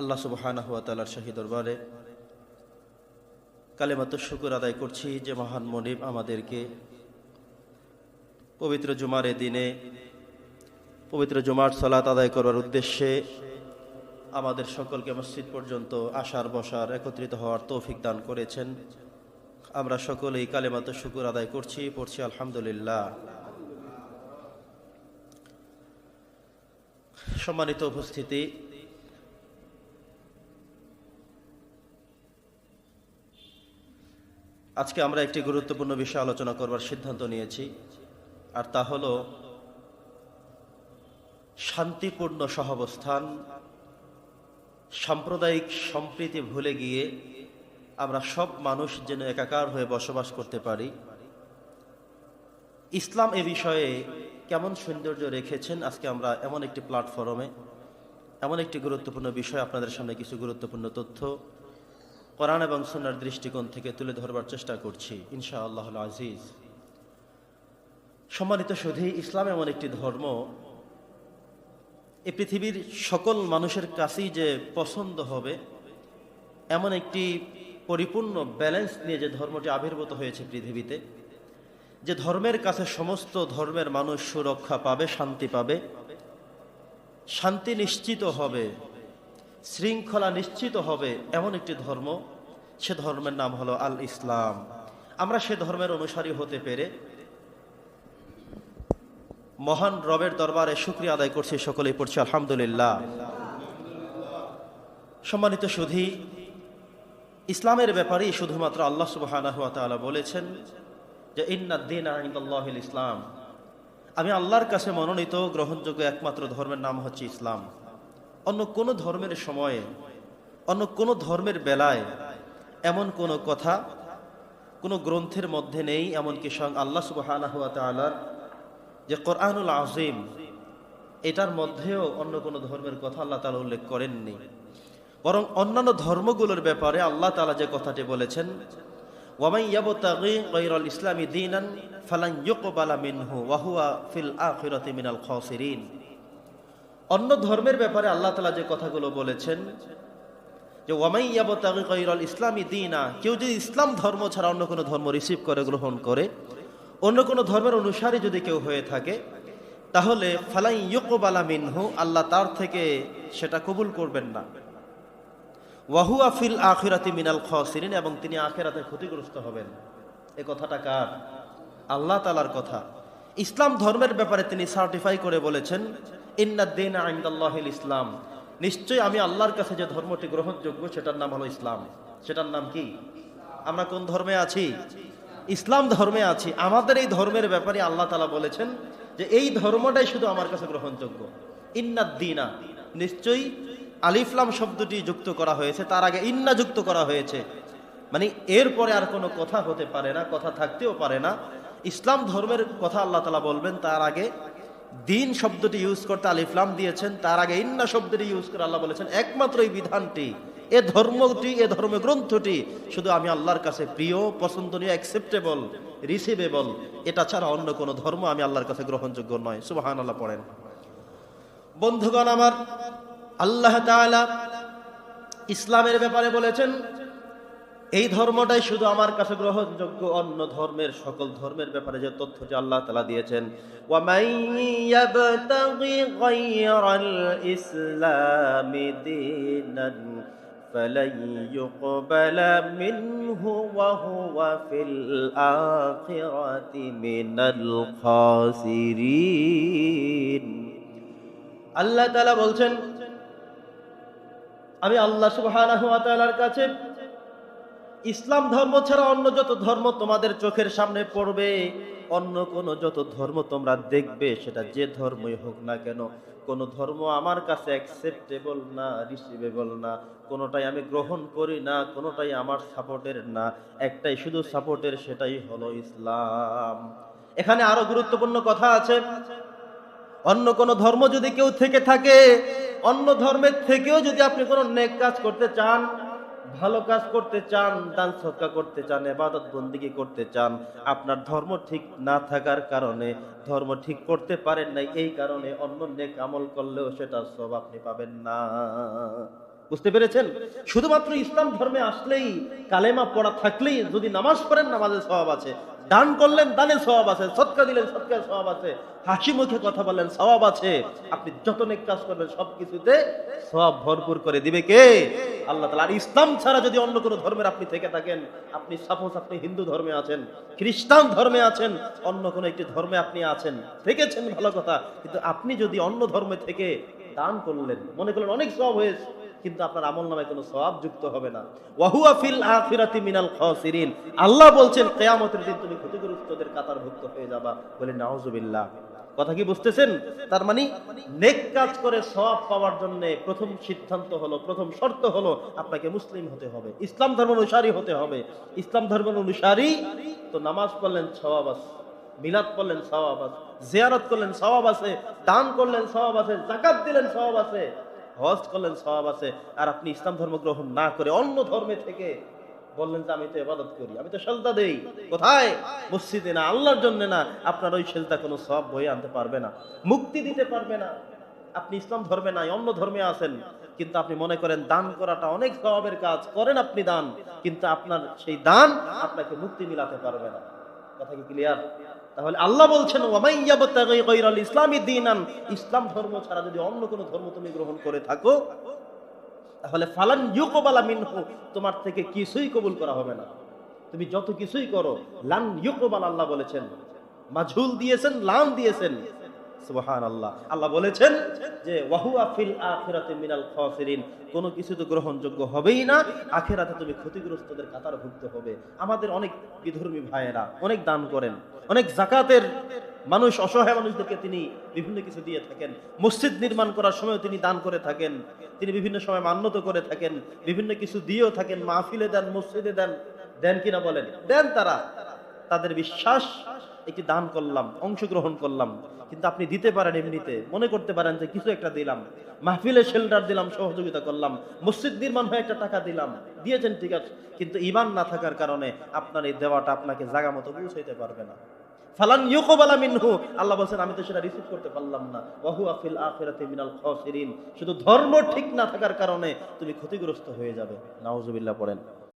আল্লাহ সুবহানাহু ওয়া তাআলার শাহী দরবারে কালেমাত শুকুর আদায় করছি যে মহান মনিব আমাদেরকে পবিত্র জুমার দিনে, পবিত্র জুমার সালাত আদায় করার উদ্দেশ্যে আমাদের সকলকে মসজিদ পর্যন্ত আসার বসার একত্রিত হওয়ার তৌফিক দান করেছেন। আমরা সকলেই কালেমাত শুকুর আদায় করছি, পড়ছি আলহামদুলিল্লাহ। সম্মানিত উপস্থিতি আজকে আমরা একটি গুরুত্বপূর্ণ বিষয় আলোচনা করবার সিদ্ধান্ত নিয়েছি, আর তা হল শান্তিপূর্ণ সহাবস্থান, সাম্প্রদায়িক সম্প্রীতি ভুলে গিয়ে আমরা সব মানুষ যেন একাকার হয়ে বসবাস করতে পারি। ইসলাম এ বিষয়ে কেমন সৌন্দর্য রেখেছেন আজকে আমরা এমন একটি প্ল্যাটফর্মে এমন একটি গুরুত্বপূর্ণ বিষয় আপনাদের সামনে কিছু গুরুত্বপূর্ণ তথ্য কোরআন এবং সুনার দৃষ্টিকোণ থেকে তুলে ধরবার চেষ্টা করছি ইনশা আল্লাহ আজিজ। সম্মানিত সুধী, ইসলাম এমন একটি ধর্ম এই পৃথিবীর সকল মানুষের কাছেই যে পছন্দ হবে, এমন একটি পরিপূর্ণ ব্যালেন্স নিয়ে যে ধর্মটি আবির্ভূত হয়েছে পৃথিবীতে, যে ধর্মের কাছে সমস্ত ধর্মের মানুষ সুরক্ষা পাবে, শান্তি পাবে, শান্তি নিশ্চিত হবে শৃঙ্খলা নিশ্চিত হবে এমন একটি ধর্ম। সে ধর্মের নাম হলো আল ইসলাম আমরা সে ধর্মের অনুসারী হতে পেরে মহান রবের দরবারে শুক্রিয়া আদায় করছি, সকলেই পড়ছি আলহামদুলিল্লাহ। সম্মানিত সুধী, ইসলামের ব্যাপারেই শুধুমাত্র আল্লাহ সুবাহ বলেছেন যে ইন্নাদ্দিন ইসলাম আমি আল্লাহর কাছে মনোনীত, গ্রহণযোগ্য একমাত্র ধর্মের নাম হচ্ছে ইসলাম। অন্য কোনো ধর্মের সময়ে, অন্য কোনো ধর্মের বেলায় এমন কোনো কথা, কোনো গ্রন্থের মধ্যে নেই এমনকি স্বয়ং আল্লাহ সুবাহ যে কোরআনুল আজিম এটার মধ্যেও অন্য কোনো ধর্মের কথা আল্লাহ তালা উল্লেখ করেননি। বরং অন্যান্য ধর্মগুলোর ব্যাপারে আল্লাহ তালা যে কথাটি বলেছেন, ওয়ামাই ইসলামী ফালান ইউকবালা মিনহু ফিল আখিরাতি মিনাল খাসিরিন। অন্য ধর্মের ব্যাপারে আল্লাহ তালা যে কথাগুলো বলেছেন, যে ওয়ামাই ইয়াবতাগি গায়রাল ইসলামী দীনা, কেউ যদি ইসলাম ধর্ম ছাড়া অন্য কোনো ধর্ম রিসিভ করে, গ্রহণ করে, অন্য কোনো ধর্মের অনুসারী যদি কেউ হয়ে থাকে, তাহলে ফালাই ইয়কবালা মিনহু, আল্লাহ তার থেকে সেটা কবুল করবেন না। ওয়াহুয়া ফিল আখিরাতি মিনাল খসিরিন, এবং তিনি আখেরাতে ক্ষতিগ্রস্ত হবেন। এ কথাটা কার? আল্লাহ তালার কথা। ইসলাম ধর্মের ব্যাপারে তিনি সার্টিফাই করে বলেছেন ইন্নাদ্দিন আইন্দাল্লাহিল ইসলাম। নিশ্চয়ই আমি আল্লাহর কাছে যে ধর্মটি গ্রহণযোগ্য, সেটার নাম হলো ইসলাম। সেটার নাম কি? আমরা কোন ধর্মে আছি? ইসলাম ধর্মে আছি। আমাদের এই ধর্মের ব্যাপারে আল্লাহ তালা বলেছেন যে, এই ধর্মটাই শুধু আমার কাছে গ্রহণযোগ্য। ইন্না ইন্নাদ্দিনা নিশ্চয়ই আলিফলাম শব্দটি যুক্ত করা হয়েছে, তার আগে ইন্না যুক্ত করা হয়েছে। মানে এরপরে আর কোনো কথা হতে পারে না, কথা থাকতেও পারে না। ইসলাম ধর্মের কথা আল্লাহ তালা বলবেন, তার আগে দিন শব্দটি ইউজ করতে আলিফলাম দিয়েছেন, তার আগে ইন্না শব্দটি ইউজ করে আল্লাহ বলেছেন, একমাত্র এই বিধানটি, এ ধর্মটি, এ ধর্ম গ্রন্থটি শুধু আমি আল্লাহর কাছে প্রিয়, পছন্দনীয় অ্যাকসেপ্টেবল রিসিভেবল এটা ছাড়া অন্য কোনো ধর্ম আমি আল্লাহর কাছে গ্রহণযোগ্য নয়। সুবাহান আল্লাহ পড়েন। বন্ধুগণ, আমার আল্লাহ তাআলা ইসলামের ব্যাপারে বলেছেন এই ধর্মটাই শুধু আমার কাছে গ্রহণযোগ্য, অন্য ধর্মের সকল ধর্মের ব্যাপারে যে তথ্য যে আল্লাহ তালা দিয়েছেন। আল্লাহ তালা বলছেন, আমি আল্লাহ সুবাহ কাছে ইসলাম ধর্ম ছাড়া অন্য যত ধর্ম তোমাদের চোখের সামনে পড়বে, অন্য কোন যত ধর্ম তোমরা দেখবে, সেটা যে ধর্মই হোক না কেন, কোন ধর্ম আমার কাছে অ্যাকসেপ্টেবল না রিসিভেবল না, কোনোটাই আমি গ্রহণ করি না, কোনোটাই আমার সাপোর্টের না, একটাই শুধু সাপোর্টের সেটাই হলো ইসলাম। এখানে আরও গুরুত্বপূর্ণ কথা আছে, অন্য কোন ধর্ম যদি কেউ থেকে থাকে, অন্য ধর্মের থেকেও যদি আপনি কোনো নেক কাজ করতে চান ভালো কাজ করতে চান, দান সৎকা করতে চান, এবাদত বন্দিগি করতে চান, আপনার ধর্ম ঠিক না থাকার কারণে, ধর্ম ঠিক করতে পারেন নাই, এই কারণে অন্য নেক আমল করলেও সেটার সব আপনি পাবেন না। বুঝতে পেরেছেন? শুধুমাত্র ইসলাম ধর্মে আসলেই কালেমা পড়া থাকলেই যদি নামাজ পড়েন, নামাজের স্বভাব আছে। দান করলেন, দানের স্বভাব আছে। সৎকা দিলেন সৎকার স্বভাব আছে। হাসি মুখে কথা বললেন, স্বভাব আছে। আপনি যত নেক কাজ করবেন, সবকিছুতে সব ভরপুর করে দিবে কে? আল্লাহ তালা আর ইসলাম ছাড়া যদি অন্য কোনো ধর্মের আপনি থেকে থাকেন, আপনি সাপোজ আপনি হিন্দু ধর্মে আছেন, খ্রিস্টান ধর্মে আছেন, অন্য কোনো একটি ধর্মে আপনি আছেন, থেকেছেন ভালো কথা। কিন্তু আপনি যদি অন্য ধর্মে থেকে দান করলেন, মনে করলেন অনেক সব হয়েছে। কিন্তু আপনার আমল নামে কোনো সওয়াব যুক্ত হবে না। ওয়াহুয়া ফিল আখিরাতি মিনাল খাসিরিন। আল্লাহ বলছেন, কিয়ামতের দিন তুমি ক্ষতিগ্রস্তদের কাতারভুক্ত হয়ে যাবা। বলে নাউজুবিল্লাহ কথা কি বুঝতেছেন? তার মানে নেক কাজ করে সওয়াব পাওয়ার জন্য প্রথম সিদ্ধান্ত হলো, প্রথম শর্ত হলো আপনাকে মুসলিম হতে হবে, ইসলাম ধর্ম অনুসারী হতে হবে। ইসলাম ধর্ম অনুসারী তো নামাজ পড়লেন সওয়াব আছে, মিলাদ করলেন সওয়াব আছে, জিয়ারত করলেন সওয়াব আছে, দান করলেন সওয়াব আছে জাকাত দিলেন সওয়াব আছে। হজ করলেন, সওয়াব আছে, আর আপনি ইসলাম ধর্ম গ্রহণ না করে অন্য ধর্মে থেকে বললেন যে, আমি তো ইবাদত করি, আমি তো সেজদা দেই। কোথায়? মসজিদে না, আল্লাহর জন্য না। আপনার ওই সেজদা কোনো সব বই আনতে পারবে না, মুক্তি দিতে পারবে না। আপনি ইসলাম ধর্মে নাই, অন্য ধর্মে আছেন, কিন্তু আপনি মনে করেন দান করাটা অনেক স্বভাবের কাজ। করেন আপনি দান, কিন্তু আপনার সেই দান আপনাকে মুক্তি মিলাতে পারবে না। কথা কি ক্লিয়ার তাহলে আল্লাহ বলছেন ইসলামী দিন ইসলামি ধর্ম ছাড়া যদি অন্য কোনো ধর্ম তুমি গ্রহণ করে থাকো, তাহলে ফালান ইউকবালা মিনহু, তোমার থেকে কিছুই কবুল করা হবে না। তুমি যত কিছুই করো, লান ইউকবাল আল্লাহ বলেছেন। মাঝুল দিয়েছেন, লান দিয়েছেন। আল্লাহ বলেছেন যে মিনাল কোনো কিছু তো গ্রহণযোগ্য হবেই না। আখেরাতে তুমি ক্ষতিগ্রস্তদের হবে। আমাদের অনেক বিধর্মী ভাইয়েরা অনেক দান করেন। অনেক জাকাতের মানুষ, অসহায় মানুষদেরকে তিনি বিভিন্ন কিছু দিয়ে থাকেন। মসজিদ নির্মাণ করার সময় তিনি দান করে থাকেন। তিনি বিভিন্ন সময় মান্যত করে থাকেন। বিভিন্ন কিছু দিয়েও থাকেন। মাহফিলে দেন, মসজিদে দেন। দেন কিনা বলেন? দেন তারা। তাদের বিশ্বাস একটি দান করলাম, অংশগ্রহণ করলাম, কিন্তু আপনি দিতে পারেন এমনিতে। মনে করতে পারেন যে কিছু একটা দিলাম। মাহফিলে শেল্টার দিলাম, সহযোগিতা করলাম। মসজিদ নির্মাণ হয়ে একটা টাকা দিলাম। দিয়েছেন ঠিক আছে। কিন্তু ইমান না থাকার কারণে আপনার এই দেওয়াটা আপনাকে জায়গা মতো পৌঁছাইতে পারবে না। শুধু ধর্ম ঠিক না থাকার কারণে তুমি ক্ষতিগ্রস্ত হয়ে যাবে। নাউজুবিল্লাহ পড়েন।